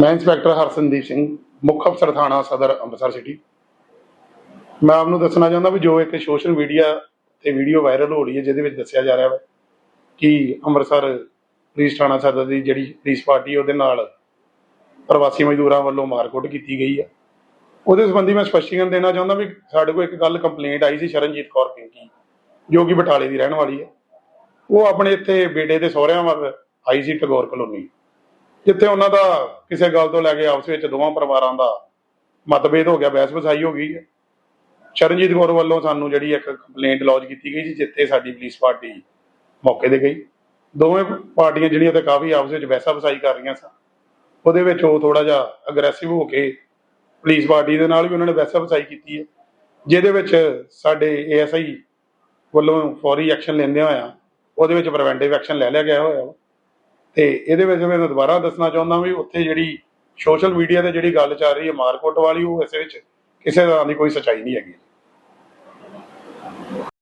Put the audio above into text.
ਮੈਂ ਇੰਸਪੈਕਟਰ ਹਰਸਨਦੀਪ ਸਿੰਘ, ਮੁੱਖ ਅਫਸਰ ਥਾਣਾ ਸਦਰ, ਅੰਮ੍ਰਿਤਸਰ ਸਿਟੀ ਮੈਂ ਆਪ ਨੂੰ ਦੱਸਣਾ ਚਾਹੁੰਦਾ ਵੀ ਜੋ ਇੱਕ ਸੋਸ਼ਲ ਮੀਡੀਆ ਤੇ ਵੀਡੀਓ ਵਾਇਰਲ ਹੋ ਰਹੀ ਹੈ, ਜਿਹਦੇ ਵਿੱਚ ਦੱਸਿਆ ਜਾ ਰਿਹਾ ਹੈ ਕਿ ਅੰਮ੍ਰਿਤਸਰ ਪੁਲਿਸ ਥਾਣਾ ਸਦਰ ਦੀ ਜਿਹੜੀ ਪੁਲਿਸ ਪਾਰਟੀ ਉਹਦੇ ਨਾਲ ਪ੍ਰਵਾਸੀ ਮਜ਼ਦੂਰਾਂ ਵੱਲੋਂ ਮਾਰਕੁੱਟ ਕੀਤੀ ਗਈ ਹੈ ਉਹਦੇ ਸੰਬੰਧੀ ਮੈਂ ਸਪਸ਼ਟੀਕਰਨ ਦੇਣਾ ਚਾਹੁੰਦਾ ਵੀ ਸਾਡੇ ਕੋਲ ਇੱਕ ਗੱਲ ਕੰਪਲੇਂਟ ਆਈ ਸੀ ਸ਼ਰਨਜੀਤ ਕੌਰ ਪਿੰਕੀ, ਜੋ ਕਿ ਬਟਾਲੇ ਦੀ ਰਹਿਣ ਵਾਲੀ ਹੈ। ਉਹ ਆਪਣੇ ਇੱਥੇ ਬੇਟੇ ਦੇ ਸਹੁਰਿਆਂ ਵੱਲ ਆਈ ਸੀ ਟਗੋਰ ਕਲੋਨੀ। ਜਿੱਥੇ ਉਹਨਾਂ ਦਾ ਕਿਸੇ ਗੱਲ ਤੋਂ ਲੈ ਕੇ ਆਪਸ ਵਿੱਚ ਦੋਵਾਂ ਪਰਿਵਾਰਾਂ ਦਾ ਮਤਭੇਦ ਹੋ ਗਿਆ, ਬਹਿਸ ਵਸਾਈ ਹੋ ਗਈ ਹੈ। ਚਰਨਜੀਤ ਕੌਰ ਵੱਲੋਂ ਸਾਨੂੰ ਜਿਹੜੀ ਇੱਕ ਕੰਪਲੇਂਟ ਲੌਜ ਕੀਤੀ ਗਈ ਸੀ, ਜਿੱਥੇ ਸਾਡੀ ਪੁਲਿਸ ਪਾਰਟੀ ਮੌਕੇ ਤੇ ਗਈ। ਦੋਵੇਂ ਪਾਰਟੀਆਂ ਜਿਹੜੀਆਂ ਤੇ ਕਾਫੀ ਆਪਸ ਵਿੱਚ ਬਹਿਸਾ ਵਸਾਈ ਕਰ ਰਹੀਆਂ ਸਨ। ਉਹਦੇ ਵਿੱਚ ਉਹ ਥੋੜਾ ਜਿਹਾ ਅਗਰੈਸਿਵ ਹੋ ਕੇ ਪੁਲਿਸ ਪਾਰਟੀ ਦੇ ਨਾਲ ਵੀ ਉਹਨਾਂ ਨੇ ਬਹਿਸਾ ਵਸਾਈ ਕੀਤੀ ਹੈ। ਜਿਹਦੇ ਵਿੱਚ ਸਾਡੇ ਏਐਸਆਈ ਵੱਲੋਂ ਫੌਰੀ ਐਕਸ਼ਨ ਲੈਂਦੇ ਹੋਇਆ ਉਹਦੇ ਵਿੱਚ ਪ੍ਰੀਵੈਂਟਿਵ ਐਕਸ਼ਨ ਲੈ ਲਿਆ ਗਿਆ ਹੋਇਆ ਵਾ। ਤੇ ਇਹਦੇ ਵਿੱਚ ਮੈਂ ਦੁਬਾਰਾ ਦੱਸਣਾ ਚਾਹੁੰਦਾ ਵੀ ਉੱਥੇ ਜਿਹੜੀ ਸੋਸ਼ਲ ਮੀਡੀਆ ਤੇ ਜਿਹੜੀ ਗੱਲ ਚੱਲ ਰਹੀ ਹੈ ਮਾਰਕੋਟ ਵਾਲੀ, ਉਹ ਇਸ ਵਿੱਚ ਕਿਸੇ ਤਰ੍ਹਾਂ ਦੀ ਕੋਈ ਸਚਾਈ ਨਹੀਂ ਹੈਗੀ।